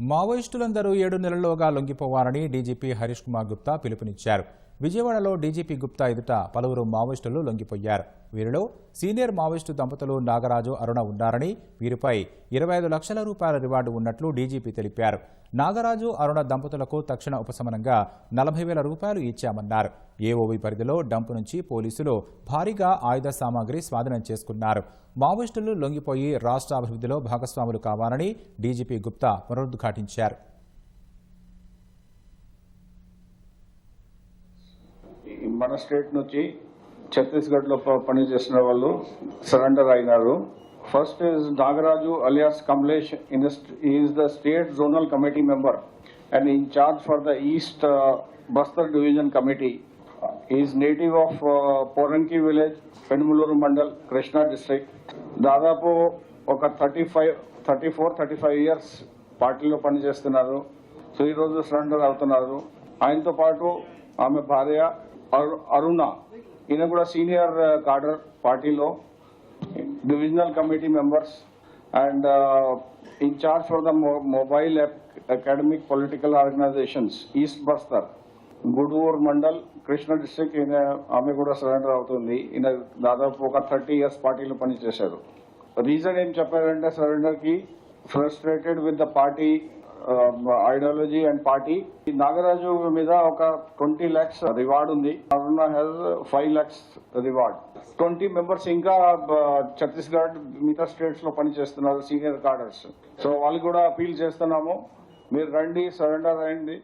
మావోయిస్టులందరూ ఏడు నెలల్లోగా లొంగిపోవాలని డీజీపీ హరీష్ కుమార్ గుప్తా పిలుపునిచ్చారు. విజయవాడలో డీజీపీ గుప్తా ఎదుట పలువురు మావోయిస్టులు లొంగిపోయారు. వీరిలో సీనియర్ మావోయిస్టు దంపతులు నాగరాజు అరుణ ఉన్నారని వీరిపై ఇరవై ఐదు లక్షల రూపాయల రివార్డు ఉన్నట్లు డీజీపీ తెలిపారు. నాగరాజు అరుణ దంపతులకు తక్షణ ఉపశమనంగా నలభై వేల రూపాయలు ఇచ్చామన్నారు. ఏఓబీ పరిధిలో డంపు నుంచి పోలీసులు భారీగా ఆయుధ సామాగ్రి స్వాధీనం చేసుకున్నారు. మావోయిస్టులు లొంగిపోయి రాష్ట్ర అభివృద్ధిలో భాగస్వాములు కావాలని డీజీపీ గుప్తా పునరుద్ఘాటించారు. మన స్టేట్ నుంచి ఛత్తీస్గఢ్లో వాళ్ళు సరెండర్ అయినారు. First is Nagaraju alias Kamalesh in is the state zonal committee member and incharge for the east Bastar division committee is native of Poranki village Penumaluru mandal Krishna district దాదాపు ఒక thirty five thirty four thirty five years పార్టీలో పనిచేస్తున్నారు. So ఈరోజు surrender అవుతున్నారు. ఆయనతో పాటు ఆమె భార్య అరు- అరుణ. ఈయన కూడా సీనియర్ కార్డర్ uh, పార్టీలో divisional committee members and incharge for the mobile academic political organisations east Bastar Gudur mandal Krishna district ఈయన ఆమె కూడా సరెండర్ అవుతుంది. ఈయన దాదాపు ఒక థర్టీ ఇయర్స్ పార్టీలో పనిచేశారు. రీజన్ ఏం చెప్పారంటే సరెండర్కి frustrated with the party um, ideology and party. Nagaraju మీద ఒక ట్వంటీ లాక్స్ రివార్డ్ ఉంది. Aruna has five lakhs reward. Twenty members ఇంకా uh, ఛత్తీస్గఢ్ మిగతా స్టేట్స్లో పనిచేస్తున్నారు సీనియర్ కార్డర్స్. సో వాళ్ళు కూడా అపీల్ చేస్తున్నాము మీరు రండి సరెండర్ అయ్యండి.